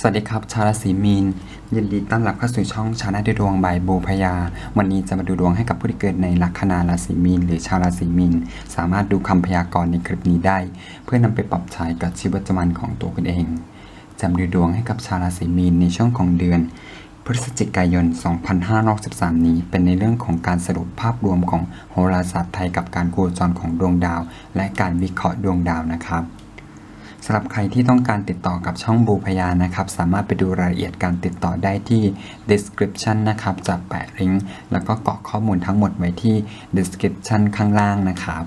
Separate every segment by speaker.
Speaker 1: สวัสดีครับ ชาวราศีมีน ยินดีต้อนรับเข้าสู่ช่องชาแนลดูดวงบายโบพยา วันนี้จะมาดูดวงให้กับผู้ที่เกิดในลัคนาราศีมีน หรือชาวราศีมีน สามารถดูคำพยากรณ์ในคลิปนี้ได้ เพื่อนำไปปรับใช้กับชีวิตประจำวันของตัวคุณเองจะมาดูดวงให้กับชาวราศีมีนในช่วงของเดือน พฤศจิกายน 2563 นี้เป็นในเรื่องของการสรุปภาพรวมของโหราศาสตร์ไทยกับการโคจรของดวงดาว และการวิเคราะห์ดวงดาวนะครับ สำหรับใครที่ต้องการติดต่อกับช่องบูพยานะครับ สามารถไปดูรายละเอียดการติดต่อได้ที่ description นะครับ จะแปะลิงก์แล้วก็เกาะข้อมูลทั้งหมดไว้ที่ description ข้างล่างนะครับ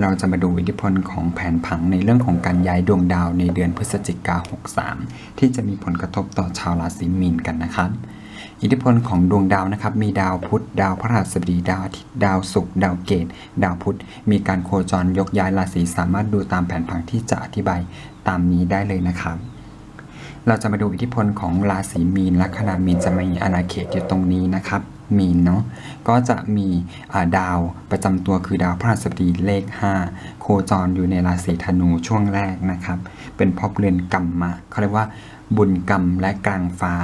Speaker 1: เราจะมาดูอิทธิพลของแผนผังในเรื่องของการย้ายดวงดาวในเดือนพฤศจิกา63 ที่จะมีผลกระทบต่อชาวราศีมีนกันนะครับ อิทธิพลของดวงดาวนะครับ มีดาวพุธ ดาวพฤหัสบดี ดาวอาทิตย์ ดาวศุกร์ ดาวเกต ดาวพุธ มีการโคจรยกย้ายราศี สามารถดูตามแผนผังที่จะอธิบายตามนี้ได้เลยนะครับ เราจะมาดูอิทธิพลของราศีมีน ลัคนามีนจะมีอาณาเขตอยู่ตรงนี้นะครับ มีนเนาะ ก็จะมีาดาวประจำตัวคือดาวพฤหัสบดีเลข 5 โคจรอยู่ในราศีธนูช่วงแรกนะครับ เป็นภพเรือนกรรมะเขาเรียกว่า บุญกรรมและกลางฟ้า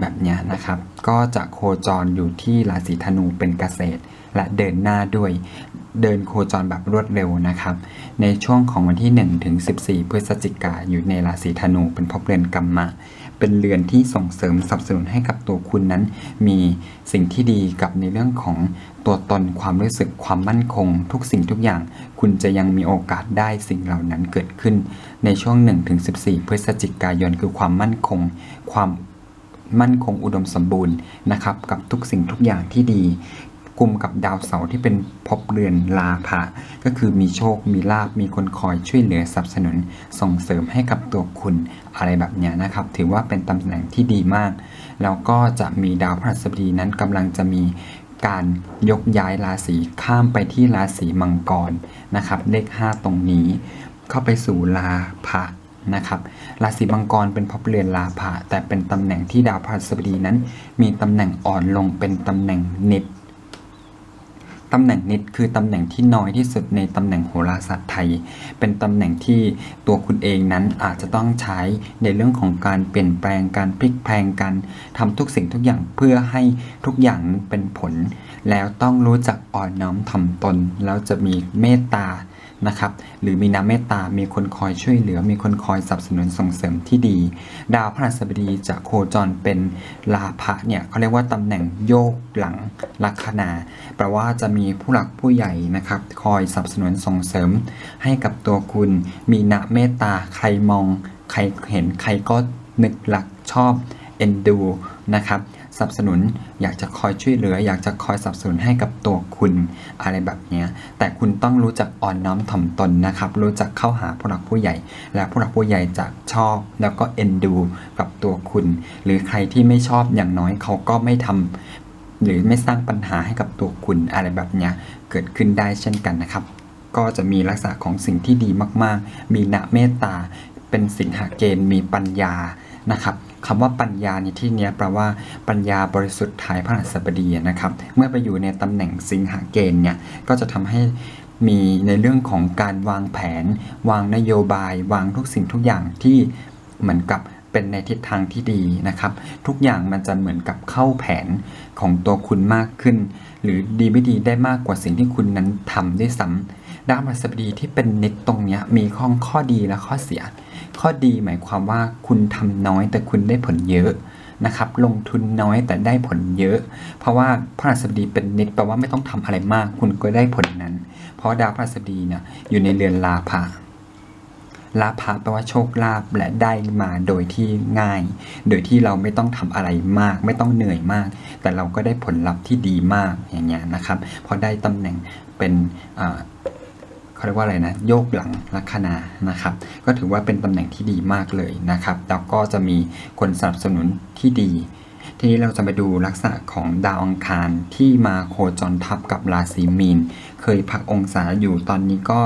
Speaker 1: แบบเนี้ยนะครับ ก็จะโคจรอยู่ที่ราศีธนูเป็นเกษตร และเดินหน้าด้วยเดินโคจรแบบรวดเร็วนะครับ ในช่วงของวันที่ 1 ถึง 14 พฤศจิกาอยู่ในราศีธนูเป็นภพเรือนกรรมะ เป็นเรือนที่ส่งเสริมสนับสนุนให้กับตัวคุณนั้น มีสิ่งที่ดีกับในเรื่องของตัวตนความรู้สึกความมั่นคง ทุกสิ่งทุกอย่าง คุณจะยังมีโอกาสได้สิ่งเหล่านั้นเกิดขึ้น ในช่วง 1-14 พฤศจิกายนคือความมั่นคง ความมั่นคงอุดมสมบูรณ์นะครับกับทุกสิ่งทุกอย่างที่ดี กลุ่มกับดาวเสาร์ที่เป็นภพเรือนลาภะก็คือมีโชคมีลาบมีคนคอยช่วยเหลือสนับสนุน ส่งเสริมให้กับตัวคุณอะไรแบบนี้นะครับ ถือว่าเป็นตำแหน่งที่ดีมาก แล้วก็จะมีดาวพฤหัสบดีนั้นกำลังจะมีการยกย้ายราศีข้ามไปที่ราศีมังกรนะครับ เลข 5 ตรงนี้ เข้าไปสู่ลาภะนะครับราศีมังกรเป็นภพเรือนลาภะแต่เป็นตำแหน่งที่ดาวพฤหัสบดีนั้น มีตำแหน่งอ่อนลงเป็นตำแหน่งนิด ตำแหน่งนิดคือตำแหน่งที่น้อยที่สุดในตำแหน่งโหราศาสตร์ไทย เป็นตำแหน่งที่ตัวคุณเองนั้นอาจจะต้องใช้ในเรื่องของการเปลี่ยนแปลงการพลิกแพลงการทำทุกสิ่งทุกอย่างเพื่อให้ทุกอย่างเป็นผล แล้วต้องรู้จักอ่อนน้อมถ่อมตน แล้วจะมีเมตตา นะครับ หรือมีน้ำเมตตา มีคนคอยช่วยเหลือ มีคนคอยสนับสนุนส่งเสริมที่ดี ดาวพฤหัสบดีจะโคจรเป็นลาภะเนี่ยเขาเรียกว่าตำแหน่งโยกหลังลัคนา แปลว่าจะมีผู้หลักผู้ใหญ่นะครับ คอยสนับสนุนส่งเสริม ให้กับตัวคุณ มีน้ำเมตตา ใครมอง ใครเห็น ใครก็นึกหลักชอบ เอ็นดู นะครับ สนับสนุน อยากจะคอยช่วยเหลือ อยากจะคอยสนับสนุนให้กับตัวคุณอะไรแบบนี้แต่คุณต้องรู้จักอ่อนน้อมถ่อมตนนะครับ รู้จักเข้าหาผู้หลักผู้ใหญ่ และผู้หลักผู้ใหญ่จะชอบ แล้วก็เอ็นดูกับตัวคุณ หรือใครที่ไม่ชอบอย่างน้อยเขาก็ไม่ทำหรือไม่สร้างปัญหาให้กับตัวคุณอะไรแบบนี้เกิดขึ้นได้เช่นกันนะครับ ก็จะมีลักษณะของสิ่งที่ดีมาก ๆ มีณเมตตา เป็นสิงหาเกณฑ์มีปัญญานะครับ คำว่าปัญญาในที่นี้แปลว่าปัญญาบริสุทธิ์ถ่ายพระหัสบดีนะครับ เมื่อไปอยู่ในตำแหน่งสิงหาเกณฑ์เนี่ยก็จะทำให้มีในเรื่องของการวางแผน วางนโยบาย วางทุกสิ่งทุกอย่างที่เหมือนกับเป็นในทิศทางที่ดีนะครับ ทุกอย่างมันจะเหมือนกับเข้าแผนของตัวคุณมากขึ้น หรือดีไม่ดีได้มากกว่าสิ่งที่คุณนั้นทำด้ซ้ำดาวพฤหัสบดีที่เป็นนิดตรงนี้มีข้อข้อดีและข้อเสีย ข้อดีหมายความว่าคุณทำน้อยแต่คุณได้ผลเยอะนะครับ ลงทุนน้อยแต่ได้ผลเยอะ เพราะว่าพระราชบดีเป็นนิดแปลว่าไม่ต้องทำอะไรมาก คุณก็ได้ผลนั้น เพราะดาวพระราชบดีเนี่ยอยู่ในเรือนลาภะลาภะแปลว่าโชคลาภและได้มาโดยที่ง่าย โดยที่เราไม่ต้องทำอะไรมาก ไม่ต้องเหนื่อยมาก แต่เราก็ได้ผลลัพธ์ที่ดีมากอย่างเงี้ยนะครับ พอได้ตำแหน่งเป็นอ่า เขาเรียกว่าอะไรนะโยกหลังลัคนานะครับ ก็ถือว่าเป็นตำแหน่งที่ดีมากเลยนะครับ แล้วก็จะมีคนสนับสนุนที่ดี ทีนี้เราจะมาดูลักษณะของดาวอังคารที่มาโคจรทับกับราศีมีน เคยพักองศาอยู่ตอนนี้ก็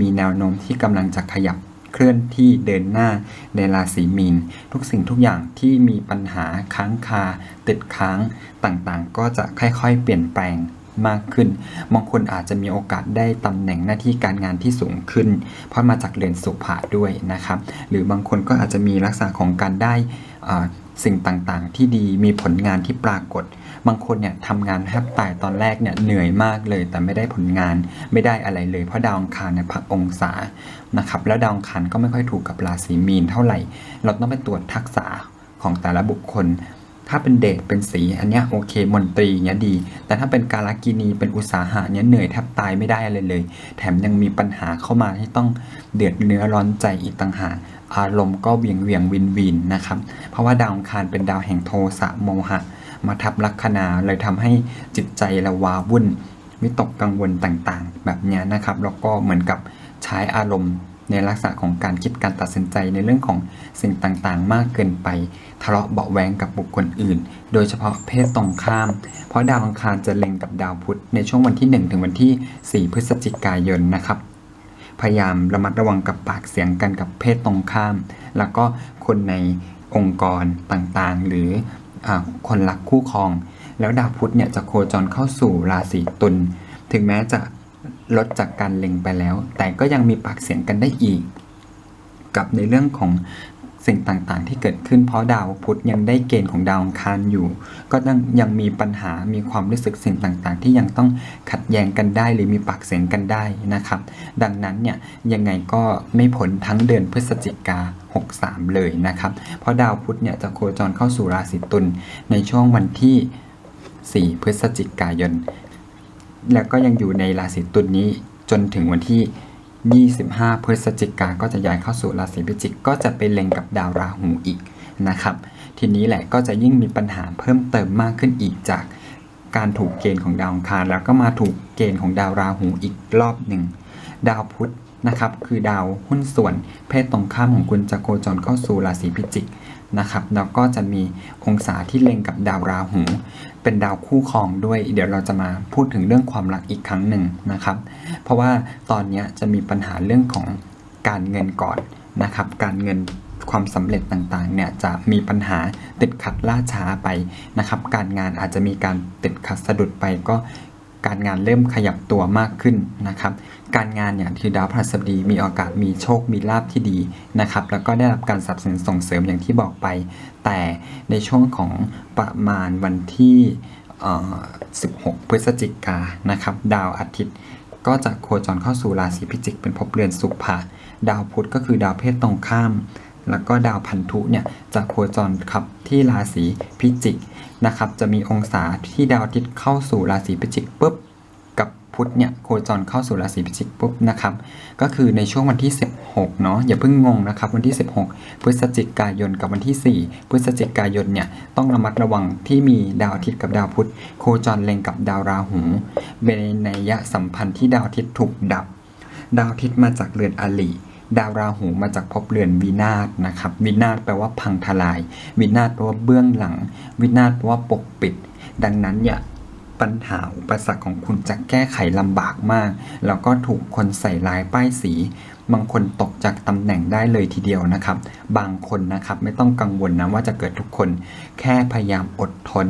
Speaker 1: มีแนวโน้มที่กำลังจะขยับเคลื่อนที่เดินหน้าในราศีมีน ทุกสิ่งทุกอย่างที่มีปัญหาค้างคา ติดค้างต่างๆ ก็จะค่อยๆ เปลี่ยนแปลง มากขึ้น บางคนอาจจะมีโอกาสได้ตำแหน่งหน้าที่การงานที่สูงขึ้น เพราะมาจากเรือนสุภะด้วยนะครับ หรือบางคนก็อาจจะมีลักษณะของการได้สิ่งต่างๆ ที่ดีมีผลงานที่ปรากฏ บางคนเนี่ยทำงานแทบตายตอนแรกเนี่ยเหนื่อยมากเลย แต่ไม่ได้ผลงานไม่ได้อะไรเลย เพราะดาวองคารเนี่ยพักองศานะครับแล้วดาวองคารก็ไม่ค่อยถูกกับราศีมีนเท่าไหร่ เราต้องไปตรวจทักษะของแต่ละบุคคล ถ้าเป็นเดทเป็นสีอันเนี้ยโอเคมนตรีเนี้ยดี แต่ถ้าเป็นการลกินีเป็นอุตสาหะเนี้ยเหนื่อยแทบตายไม่ได้อะไรเลย แถมยังมีปัญหาเข้ามาที่ต้องเดือดเนื้อร้อนใจอีกต่างหากอารมณ์ก็เวียงเวียงวินวินนะครับ เพราะว่าดาวองคารเป็นดาวแห่งโทสะโมหะ มาทับลัคนาเลยทำให้จิตใจราวาวุ่นวิตกกังวลต่างๆ แบบนี้นะครับ แล้วก็เหมือนกับใช้อารมณ์ ในลักษณะของการคิดการตัดสินใจในเรื่องของสิ่งต่างๆ มากเกินไป ทะเลาะเบาแวงกับบุคคลอื่น โดยเฉพาะเพศตรงข้าม เพราะดาวอังคารจะเล็งกับดาวพุธในช่วงวันที่ 1 ถึงวันที่ 4 พฤศจิกายนนะครับ พยายามระมัดระวังกับปากเสียงกันกับเพศตรงข้าม แล้วก็คนในองค์กรต่างๆ หรืออคนรักคู่ครอง แล้วดาวพุธเนี่ยจะโคจรเข้าสู่ราศีตุลถึงแม้จะ ลดจากการเล็งไปแล้ว แต่ก็ยังมีปากเสียงกันได้อีก กับในเรื่องของสิ่งต่างๆ ที่เกิดขึ้นเพราะดาวพุธยังได้เกณฑ์ของดาวอังคารอยู่ ก็ยังยังมีปัญหามีความรู้สึกสิ่งต่างๆ ที่ยังต้องขัดแย้งกันได้หรือมีปากเสียงกันได้นะครับ ดังนั้นเนี่ยยังไงก็ไม่พ้นทั้งเดือนพฤศจิกา 63 เลยนะครับ เพราะดาวพุธเนี่ยจะโคจรเข้าสู่ราศีตุลในช่วงวันที่ 4 พฤศจิกายน แล้วก็ยังอยู่ในราศีตุลนี้จนถึงวันที่ 25 พฤศจิกาก็จะย้ายเข้าสู่ราศีพิจิก ก็จะไปเล็งกับดาวราหูอีกนะครับ ทีนี้แหละก็จะยิ่งมีปัญหาเพิ่มเติมมากขึ้นอีกจากการถูกเกณฑ์ของดาวอังคาร แล้วก็มาถูกเกณฑ์ของดาวราหูอีกรอบหนึ่ง ดาวพุธนะครับ คือดาวหุ้นส่วนเพศตรงข้ามของคุณจะโคจรเข้าสู่ราศีพิจิก นะครับแล้วก็จะมีองศาที่เล็งกับดาวราหู เป็นดาวคู่ครองด้วย เดี๋ยวเราจะมาพูดถึงเรื่องความรักอีกครั้งหนึ่งนะครับ เพราะว่าตอนนี้จะมีปัญหาเรื่องของการเงินก่อนนะครับ การเงินความสำเร็จต่างๆ เนี่ยจะมีปัญหาติดขัดล่าช้าไปนะครับ การงานอาจจะมีการติดขัดสะดุดไปก็การงานเริ่มขยับตัวมากขึ้นนะครับ การงานเนี่ยคือดาวพฤหัสบดีมีโอกาสมีโชคมีลาภที่ดีนะครับแล้วก็ได้รับการสนับสนุนส่งเสริมอย่างที่บอกไป แต่ในช่วงของประมาณวันที่ 16 พฤศจิกายนะครับดาวอาทิตย์ก็จะโคจรเข้าสู่ราศีพิจิก เป็นภพเรือนสุภะดาวพุธก็คือดาวเพศตรงข้าม แล้วก็ดาวพันธุเนี่ยจะโคจรครับที่ราศีพิจิกนะครับจะมีองศาที่ดาวอาทิตย์เข้าสู่ราศีพิจิกปุ๊บ พุธเนี่ยโคจรเข้าสู่ราศีพิจิกปุ๊บนะครับก็คือในช่วงวันที่ 16เนาะอย่าเพิ่งงงนะครับวันที่ 16 พฤศจิกายนกับวันที่ 4 พฤศจิกายนเนี่ยต้องระมัดระวังที่มีดาวอาทิตย์กับดาวพุธโคจรเล็งกับดาวราหูเป็นในยยะสัมพันธ์ที่ดาวอาทิตย์ถูกดับ ดาวอาทิตย์มาจากเรือนอลีดาวราหูมาจากภพเรือนวินาศนะครับวินาศแปลว่าพังทลาย วินาศแปลว่าเบื้องหลัง วินาศแปลว่าปกปิด ดังนั้นเนี่ย ปัญหาอุปสรรคของคุณจะแก้ไขลำบากมาก แล้วก็ถูกคนใส่ร้ายป้ายสี บางคนตกจากตำแหน่งได้เลยทีเดียวนะครับ บางคนนะครับไม่ต้องกังวลนะว่าจะเกิดทุกคน แค่พยายามอดทน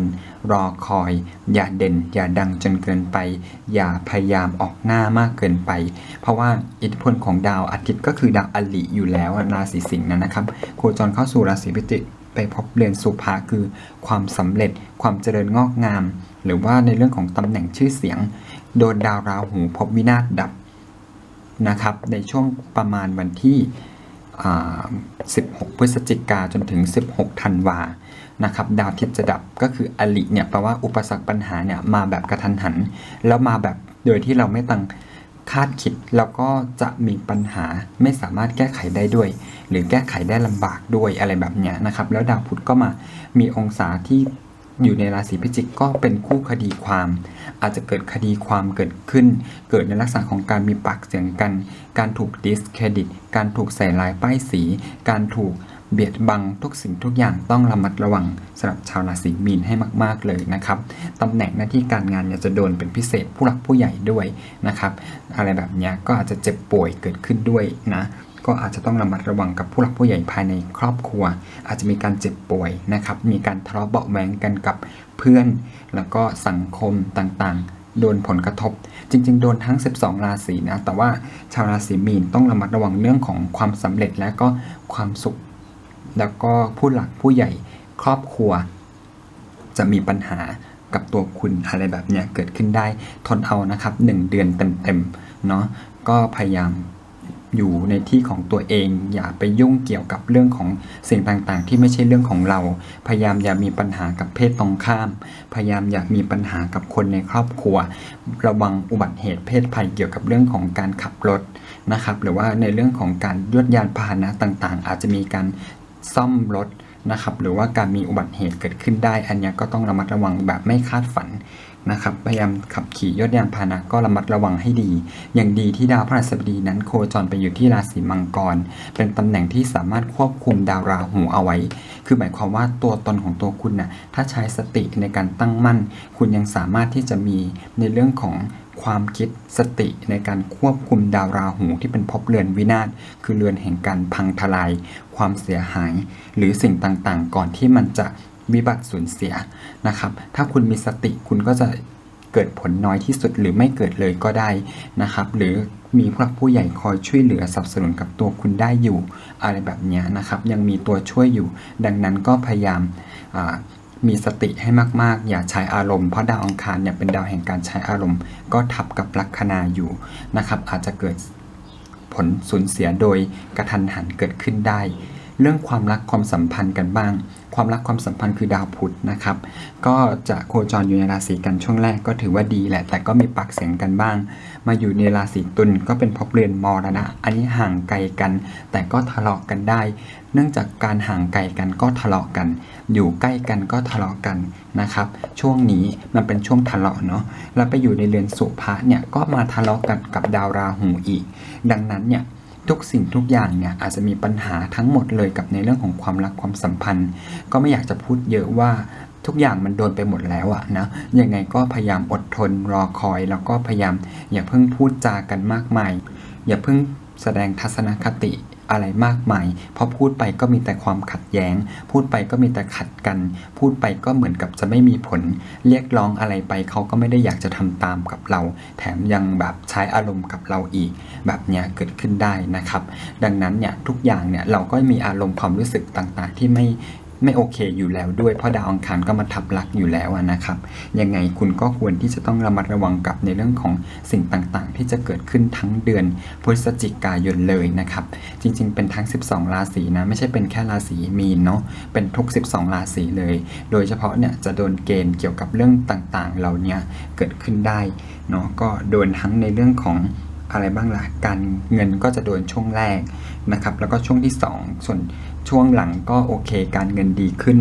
Speaker 1: รอคอย อย่าเด่น อย่าดังจนเกินไป อย่าพยายามออกหน้ามากเกินไป เพราะว่าอิทธิพลของดาวอาทิตย์ก็คือดาวอลิอยู่แล้วราศีสิงห์นะนะครับโคจรเข้าสู่ราศีพิจิก ไปพบเรือนสุภาคือ ความสำเร็จความเจริญงอกงาม หรือว่าในเรื่องของตำแหน่งชื่อเสียง โดนดาวราหูพบวินาศดับนะครับ ในช่วงประมาณวันที่ 16 พฤศจิกาจนถึง 16 ธันวานะครับดาวทิตย์จะดับก็คืออลิเนี่ยแปลว่าอุปสรรคปัญหาเนี่ยมาแบบกระทันหัน แล้วมาแบบโดยที่เราไม่ตั้ง คาดคิดแล้วก็จะมีปัญหาไม่สามารถแก้ไขได้ด้วย หรือแก้ไขได้ลำบากด้วยอะไรแบบเนี้ยนะครับ แล้วดาวพุธก็มามีองศาที่อยู่ในราศีพิจิกก็เป็นคู่คดีความ อาจจะเกิดคดีความเกิดขึ้น เกิดในลักษณะของการมีปากเสียงกัน การถูกดิสเครดิต การถูกใส่ลายป้ายสี การถูก เบียดบังทุกสิ่งทุกอย่างต้องระมัดระวังสำหรับชาวราศีมีนให้มาก ๆเลยนะครับตำแหน่งหน้าที่การงานเนี่ยจะโดนเป็นพิเศษผู้หลักผู้ใหญ่ด้วยนะครับอะไรแบบเนี้ยก็อาจจะเจ็บป่วยเกิดขึ้นด้วยนะก็อาจจะต้องระมัดระวังกับผู้หลักผู้ใหญ่ภายในครอบครัว อาจจะมีการเจ็บป่วยนะครับ มีการทะเลาะเบาะแว้งกันกับเพื่อน แล้วก็สังคมต่างๆ โดนผลกระทบ จริง ๆ โดนทั้ง 12 ราศีนะ แต่ว่าชาวราศีมีนต้องระมัดระวังเรื่องของความสำเร็จและก็ความสุข แล้วก็ผู้หลักผู้ใหญ่ครอบครัว จะมีปัญหากับตัวคุณอะไรแบบเนี้ยเกิดขึ้นได้ทนเอานะครับ 1 เดือนเต็มๆเนาะก็พยายามอยู่ในที่ของตัวเอง อย่าไปยุ่งเกี่ยวกับเรื่องของสิ่งต่างๆ ที่ไม่ใช่เรื่องของเรา พยายามอย่ามีปัญหากับเพศตรงข้าม พยายามอย่ามีปัญหากับคนในครอบครัว ระวังอุบัติเหตุเพศภัยเกี่ยวกับเรื่องของการขับรถนะครับ หรือว่าในเรื่องของการยวดยานพาหนะต่างๆ อาจจะมีการ ซ่อมรถนะครับหรือว่าการมีอุบัติเหตุเกิดขึ้นได้ อันนี้ก็ต้องระมัดระวังแบบไม่คาดฝันนะครับพยายามขับขี่ยอดยานพาหนะก็ระมัดระวังให้ดี อย่างดีที่ดาวพฤหัสบดีนั้นโคจรไปอยู่ที่ราศีมังกร เป็นตำแหน่งที่สามารถควบคุมดาวราหูเอาไว้ คือหมายความว่าตัวตนของตัวคุณน่ะถ้าใช้สติในการตั้งมั่น คุณยังสามารถที่จะมีในเรื่องของความคิดสติในการควบคุมดาวราหูที่เป็นภพเรือนวินาศคือเรือนแห่งการพังทลาย ความเสียหาย หรือสิ่งต่างๆ ก่อนที่มันจะวิบัติสูญเสียนะครับ ถ้าคุณมีสติคุณก็จะ เกิดผลน้อยที่สุดหรือไม่เกิดเลยก็ได้นะครับ หรือมีผู้หลักผู้ใหญ่คอยช่วยเหลือสนับสนุนกับตัวคุณได้อยู่ อะไรแบบนี้นะครับ ยังมีตัวช่วยอยู่ ดังนั้นก็พยายามมีสติให้มาก ๆ อย่าใช้อารมณ์เพราะดาวอังคารเนี่ยเป็นดาวแห่งการใช้อารมณ์ ก็ทับกับลัคนาอยู่นะครับ อาจจะเกิดผลสูญเสียโดยกระทันหันเกิดขึ้นได้ เรื่องความรักความสัมพันธ์กันบ้าง ความรักความสัมพันธ์คือดาวพุธนะครับ ก็จะโคจรอยู่ในราศีกันช่วงแรกก็ถือว่าดีแหละ แต่ก็มีปากเสียงกันบ้าง มาอยู่ในราศีตุลก็เป็นภพเรือนมรณะ อันนี้ห่างไกลกัน แต่ก็ทะเลาะกันได้ เนื่องจากการห่างไกลกันก็ทะเลาะกัน อยู่ใกล้กันก็ทะเลาะกันนะครับ ช่วงนี้มันเป็นช่วงทะเลาะเนาะ แล้วไปอยู่ในเรือนสุภะเนี่ยก็มาทะเลาะกันกับดาวราหูอีก ดังนั้นเนี่ย ทุกสิ่งทุกอย่างเนี่ยอาจจะมีปัญหาทั้งหมดเลยกับในเรื่องของความรักความสัมพันธ์ ก็ไม่อยากจะพูดเยอะว่าทุกอย่างมันโดนไปหมดแล้วอะนะ ยังไงก็พยายามอดทนรอคอย แล้วก็พยายามอย่าเพิ่งพูดจากันมากมาย อย่าเพิ่งแสดงทัศนคติ อะไรมากมาย เพราะพูดไปก็มีแต่ความขัดแย้ง พูดไปก็มีแต่ขัดกัน พูดไปก็เหมือนกับจะไม่มีผล เรียกร้องอะไรไปเขาก็ไม่ได้อยากจะทำตามกับเรา แถมยังแบบใช้อารมณ์กับเราอีก แบบเนี้ยเกิดขึ้นได้นะครับ ดังนั้นเนี่ยทุกอย่างเนี่ยเราก็มีอารมณ์ความรู้สึกต่างๆ ที่ไม่ ไม่โอเคอยู่แล้วด้วยเพราะดาวอังคารก็มาทับลักอยู่แล้วนะครับ ยังไงคุณก็ควรที่จะต้องระมัดระวังกับในเรื่องของสิ่งต่างๆ ที่จะเกิดขึ้นทั้งเดือนพฤศจิกายนเลยนะครับ จริงๆ เป็นทั้ง 12 ราศีนะไม่ใช่เป็นแค่ราศีมีนเนาะเป็นทุก 12 ราศีเลย โดยเฉพาะเนี่ยจะโดนเกณฑ์เกี่ยวกับเรื่องต่างๆ เหล่านี้เกิดขึ้นได้เนาะก็โดนทั้งในเรื่องของ อะไรบ้างล่ะการเงินก็จะโดนช่วงแรกนะครับแล้วก็ช่วงที่ 2 ส่วนช่วงหลังก็โอเค การเงินดีขึ้น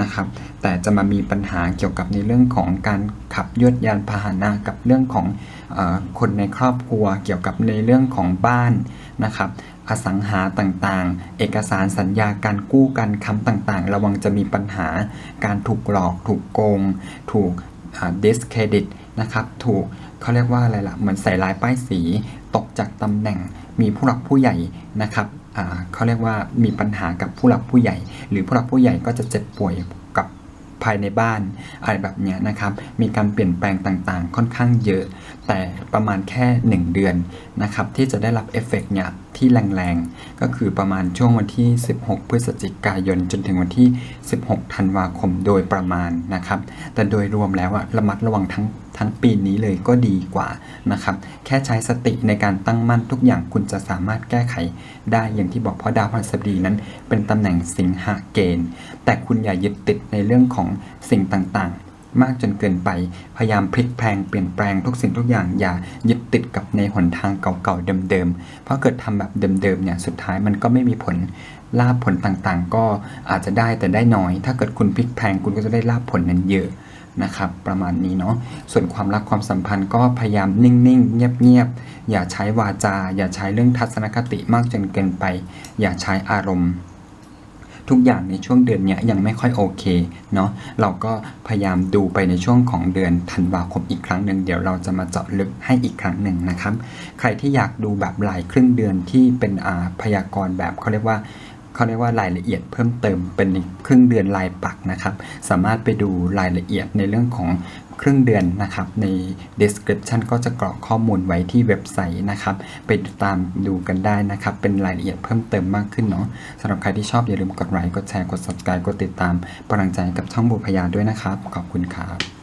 Speaker 1: นะครับแต่จะมามีปัญหาเกี่ยวกับในเรื่องของการขับยวดยานพาหนะกับเรื่องของอคนในครอบครัว เกี่ยวกับในเรื่องของบ้านนะครับอสังหาต่างๆ เอกสารสัญญาการกู้การค้ำต่างๆ ระวังจะมีปัญหาการถูกหลอก ถูกโกง ถูกดิสเครดิตนะครับถูก เขาเรียกว่าอะไรล่ะ เหมือนใส่ลายป้ายสีตกจากตำแหน่ง มีผู้หลักผู้ใหญ่นะครับเขาเรียกว่ามีปัญหากับผู้หลักผู้ใหญ่ หรือผู้หลักผู้ใหญ่ก็จะเจ็บป่วยกับภายในบ้านอะไรแบบเนี้ยนะครับ มีการเปลี่ยนแปลงต่างๆ ค่อนข้างเยอะ แต่ประมาณแค่ 1 เดือนนะครับที่จะได้รับเอฟเฟกต์เนี่ยที่แรงๆ ก็คือประมาณช่วงวันที่ 16 พฤศจิกายน จนถึงวันที่ 16 ธันวาคมโดยประมาณนะครับ แต่โดยรวมแล้วอะระมัดระวังทั้ง ทั้งปีนี้เลยก็ดีกว่านะครับแค่ใช้สติในการตั้งมั่นทุกอย่างคุณจะสามารถแก้ไขได้อย่างที่บอกเพราะดาวพฤหัสบดีนั้น เป็นตำแหน่งสิงหาเกณฑ์ แต่คุณอย่ายึดติดในเรื่องของสิ่งต่างๆ มากจนเกินไปพยายามพลิกแพลงเปลี่ยนแปลงทุกสิ่งทุกอย่างอย่ายึดติดกับในหนทางเก่าๆเดิมๆเพราะเกิดทำแบบเดิมๆเนี่ยสุดท้ายมันก็ไม่มีผลลาบผลต่างๆ ก็อาจจะได้แต่ได้น้อย ถ้าเกิดคุณพลิกแพงคุณก็จะได้ลาบผลนั้นเยอะ นะครับ ประมาณนี้เนาะส่วนความรักความสัมพันธ์ก็พยายามนิ่งๆ เงียบๆ อย่าใช้วาจา อย่าใช้เรื่องทัศนคติมากจนเกินไป อย่าใช้อารมณ์ ทุกอย่างในช่วงเดือนเนี้ยยังไม่ค่อยโอเคเนาะเราก็พยายามดูไปในช่วงของเดือนธันวาคมอีกครั้งหนึ่งเดี๋ยวเราจะมาเจาะลึกให้อีกครั้งหนึ่งนะครับ ใครที่อยากดูแบบรายครึ่งเดือนที่เป็นอาพยากรณ์แบบเขาเรียกว่า เขาเรียกว่ารายละเอียดเพิ่มเติมเป็นครึ่งเดือนรายปักนะครับ สามารถไปดูรายละเอียดในเรื่องของครึ่งเดือนนะครับ ใน description ก็จะกรอกข้อมูลไว้ที่เว็บไซต์นะครับไปตามดูกันได้นะครับ เป็นรายละเอียดเพิ่มเติมมากขึ้นเนาะสำหรับใครที่ชอบอย่าลืมกดไลค์กดแชร์กด subscribe กดติดตามกำลังใจกับช่องบุพยาด้วยนะครับ ขอบคุณครับ